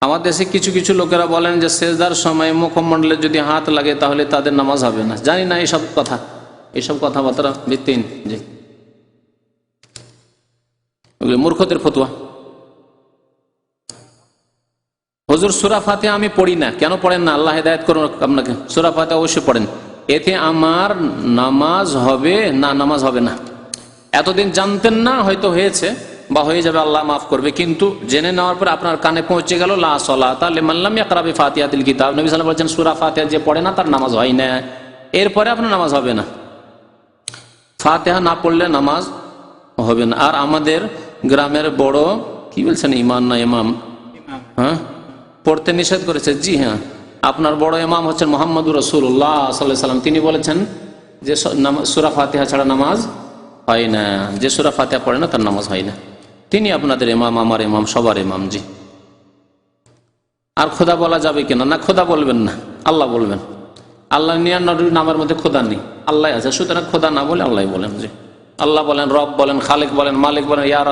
আমার দেশে কিছু কিছু লোকেরা বলেন যে সেজদার সময় মুখমণ্ডলে যদি হাত লাগে তাহলে তাদের নামাজ হবে না। জানি না এইসব কথা। এইসব কথাবার্তা ভিত্তিহীন জি। ওগুলো মূর্খদের ফতুয়া। হজুর, সুরা ফাতে আমি পড়ি না। কেন পড়েন না? আল্লাহ হেদায়ত করুন আপনাকে। সুরা ফাতে অবশ্যই পড়েন। এতে আমার নামাজ হবে না, নামাজ হবে না। এতদিন জানতেন না, হয়তো হয়েছে। বা হয়ে যাবে আল্লাহ মাফ করবে। কিন্তু জেনে নেওয়ার পর আপনার কানে পৌঁছে গেল লা সলা তাহলে মানলাম ইয়াকরাবি ফাতিয়াতিল কিতাব। নবী সাল্লাম বলছেন সুরা ফাতিহা যে পড়ে না তার নামাজ হয় না। এরপরে আপনার নামাজ হবে না। ফাতেহা না পড়লে নামাজ হবে না। আর আমাদের গ্রামের বড় কি বলছেন ইমান না ইমাম? হ্যাঁ? পড়তে নিষেধ করেছে জি হ্যাঁ। আপনার বড় ইমাম হচ্ছেন মোহাম্মদুর রসুল্লাহ সাল্লাহ সাল্লাম তিনি বলেছেন যে সুরা ফাতেহা ছাড়া নামাজ হয় না। যে সুরা ফাতেহা পড়ে না তার নামাজ হয় না। তিনি আপনাদের ইমাম, আমার এমাম সবার এমাম জি। আর খোদা বলা যাবে কিনা? না, খোদা বলবেন না, আল্লাহ বলবেন। আল্লাহ নিরানব্বই নামের মধ্যে খোদা নেই, আল্লাহ আছে, সুতরাং খোদা না বলে আল্লাহ বলেন, জি। আল্লাহ বলেন, রব বলেন, খালেক বলেন, মালিক বলেন ইয়ার